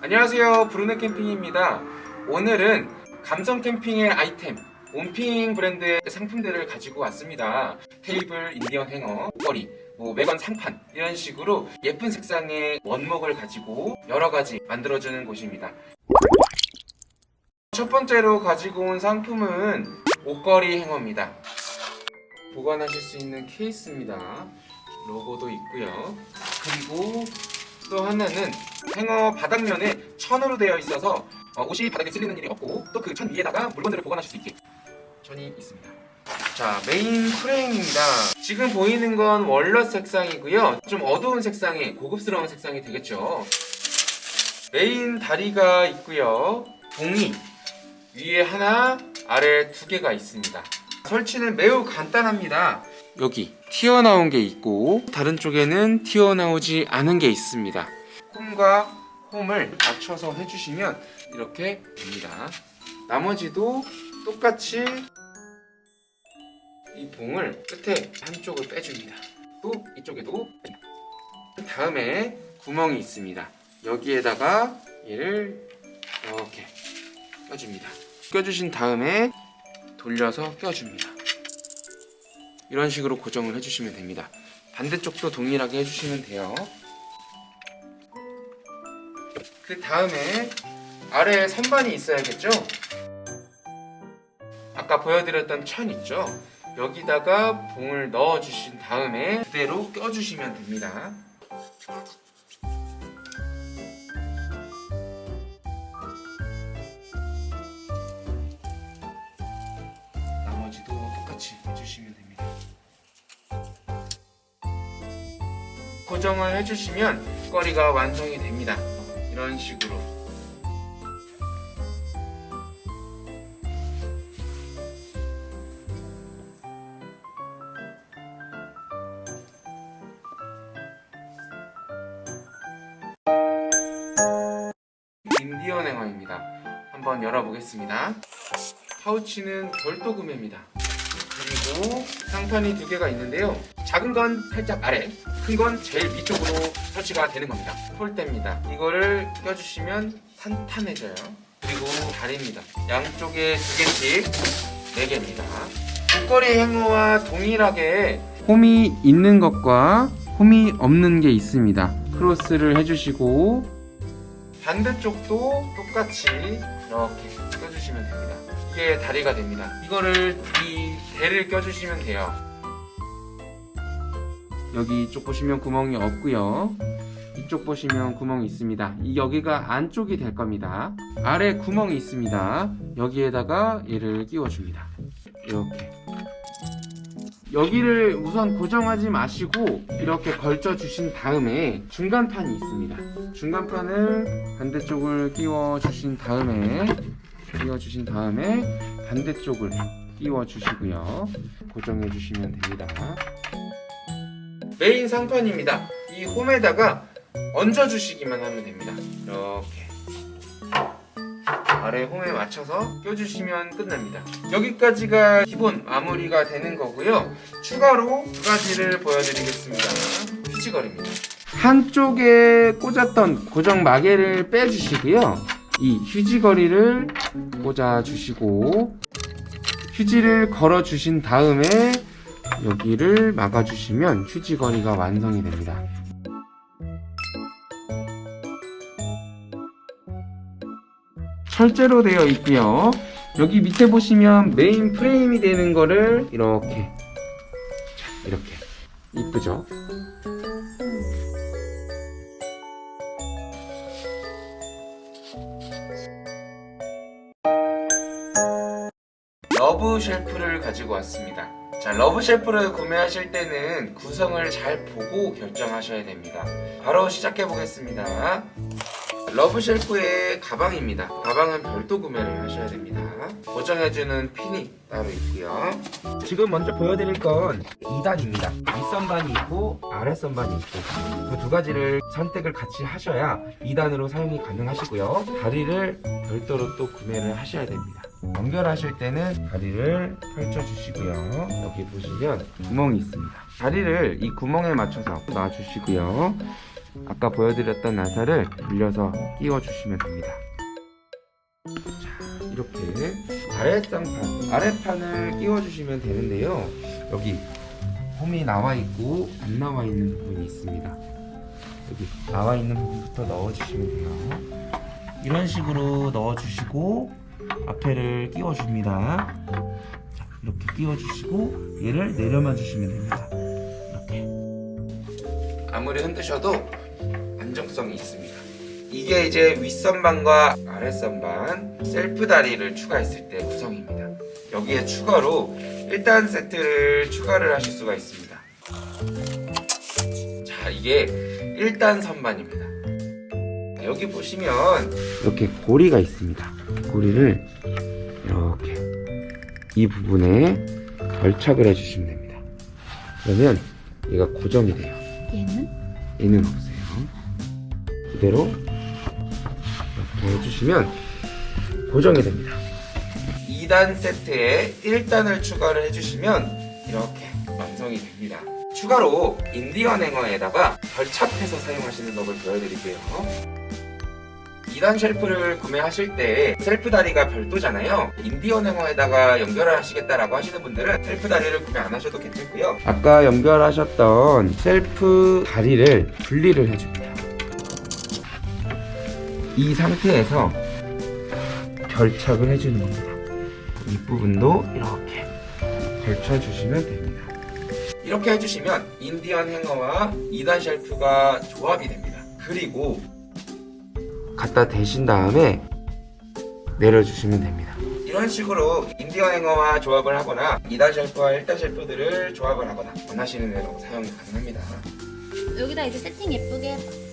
안녕하세요. 브루네 캠핑입니다. 오늘은 감성 캠핑의 아이템 온핑 브랜드의 상품들을 가지고 왔습니다. 테이블, 인디언 행어, 머리, 뭐 매건 상판 이런 식으로 예쁜 색상의 원목을 가지고 여러 가지 만들어주는 곳입니다. 첫 번째로 가지고 온 상품은 옷걸이 행어입니다. 보관하실 수 있는 케이스입니다. 로고도 있고요. 그리고 또 하나는 행어 바닥면에 천으로 되어 있어서 어, 옷이 바닥에 쓸리는 일이 없고 또 그 천 위에다가 물건들을 보관하실 수 있게 천이 있습니다. 자 메인 프레임입니다. 지금 보이는 건 월넛 색상이고요. 좀 어두운 색상의 고급스러운 색상이 되겠죠. 메인 다리가 있고요. 봉이 위에 하나, 아래 두 개가 있습니다. 설치는 매우 간단합니다. 여기 튀어나온 게 있고 다른 쪽에는 튀어나오지 않은 게 있습니다. 홈과 홈을 맞춰서 해주시면 이렇게 됩니다. 나머지도 똑같이 이 봉을 끝에 한쪽을 빼줍니다. 또 이쪽에도 다음에 구멍이 있습니다. 여기에다가 얘를 이렇게 껴줍니다. 껴주신 다음에 돌려서 껴줍니다. 이런 식으로 고정을 해주시면 됩니다. 반대쪽도 동일하게 해주시면 돼요. 그 다음에 아래에 선반이 있어야겠죠? 아까 보여드렸던 천 있죠? 여기다가 봉을 넣어주신 다음에 그대로 껴주시면 됩니다. 나머지도 똑같이 해주시면 됩니다. 고정을 해주시면 거리가 완성이 됩니다. 이런 식으로. 인디언 행어입니다. 한번 열어보겠습니다. 파우치는 별도 구매입니다. 그리고 상판이 두 개가 있는데요. 작은 건 살짝 아래, 큰 건 제일 위쪽으로 설치가 되는 겁니다. 폴대입니다. 이거를 껴주시면 탄탄해져요. 그리고 다리입니다. 양쪽에 두 개씩 네 개입니다. 목걸이 행어와 동일하게 홈이 있는 것과 홈이 없는 게 있습니다. 크로스를 해주시고 반대쪽도 똑같이 이렇게 껴주시면 됩니다. 이게 다리가 됩니다. 이거를 이 대를 껴주시면 돼요. 여기 이쪽 보시면 구멍이 없고요. 이쪽 보시면 구멍이 있습니다. 이 여기가 안쪽이 될 겁니다. 아래 구멍이 있습니다. 여기에다가 얘를 끼워줍니다. 이렇게. 여기를 우선 고정하지 마시고 이렇게 걸쳐 주신 다음에 중간판이 있습니다. 중간판을 반대쪽을 끼워 주신 다음에 끼워 주신 다음에 반대쪽을 끼워 주시고요. 고정해 주시면 됩니다. 메인 상판입니다. 이 홈에다가 얹어 주시기만 하면 됩니다. 이렇게 아래 홈에 맞춰서 껴주시면 끝납니다. 여기까지가 기본 마무리가 되는 거고요. 추가로 두 가지를 보여드리겠습니다. 휴지거리입니다. 한쪽에 꽂았던 고정 마개를 빼주시고요. 이 휴지거리를 꽂아주시고 휴지를 걸어주신 다음에 여기를 막아주시면 휴지거리가 완성이 됩니다. 철제로 되어 있고요. 여기 밑에 보시면 메인 프레임이 되는 거를 이렇게 자, 이렇게 이쁘죠? 러브 쉘프를 가지고 왔습니다. 자, 러브 쉘프를 구매하실 때는 구성을 잘 보고 결정하셔야 됩니다. 바로 시작해 보겠습니다. 러브 쉘프의 가방입니다. 가방은 별도 구매를 하셔야 됩니다. 고정해주는 핀이 따로 있고요. 지금 먼저 보여드릴 건 2단입니다. 윗선반이 있고 아랫선반이 있고 그 두 가지를 선택을 같이 하셔야 2단으로 사용이 가능하시고요. 다리를 별도로 또 구매를 하셔야 됩니다. 연결하실 때는 다리를 펼쳐주시고요. 여기 보시면 구멍이 있습니다. 다리를 이 구멍에 맞춰서 놔주시고요. 아까 보여드렸던 나사를 돌려서 끼워주시면 됩니다. 자, 이렇게 아랫쌍판, 아랫판을 끼워주시면 되는데요. 여기 홈이 나와 있고 안 나와 있는 부분이 있습니다. 여기 나와 있는 부분부터 넣어주시면 돼요. 이런 식으로 넣어주시고 앞에를 끼워줍니다. 자, 이렇게 끼워주시고 얘를 내려만 주시면 됩니다. 이렇게. 아무리 흔드셔도 안정성이 있습니다. 이게 이제 윗선반과 아랫선반 셀프 다리를 추가했을 때 구성입니다. 여기에 추가로 1단 세트를 추가를 하실 수가 있습니다. 자, 이게 1단 선반입니다. 여기 보시면 이렇게 고리가 있습니다. 고리를 이렇게 이 부분에 결착을 해주시면 됩니다. 그러면 얘가 고정이 돼요. 얘는? 얘는 없어요. 그대로 이렇게 해주시면 고정이 됩니다. 2단 세트에 1단을 추가를 해주시면 이렇게 완성이 됩니다. 추가로 인디언 행어에다가 결착해서 사용하시는 법을 보여드릴게요. 2단 쉘프를 구매하실 때 셀프 다리가 별도잖아요. 인디언 행어에다가 연결을 하시겠다라고 하시는 분들은 셀프 다리를 구매 안 하셔도 괜찮고요. 아까 연결하셨던 셀프 다리를 분리를 해줍니다. 이 상태에서 결착을 해주는 겁니다. 이 부분도 이렇게 걸쳐주시면 됩니다. 이렇게 해주시면 인디언 행어와 2단 쉘프가 조합이 됩니다. 그리고 갖다 대신 다음에 내려주시면 됩니다. 이런 식으로 인디언 행어와 조합을 하거나 2단 쉘프와 1단 쉘프들을 조합을 하거나 원하시는 대로 사용이 가능합니다. 여기다 이제 세팅 예쁘게 해봐.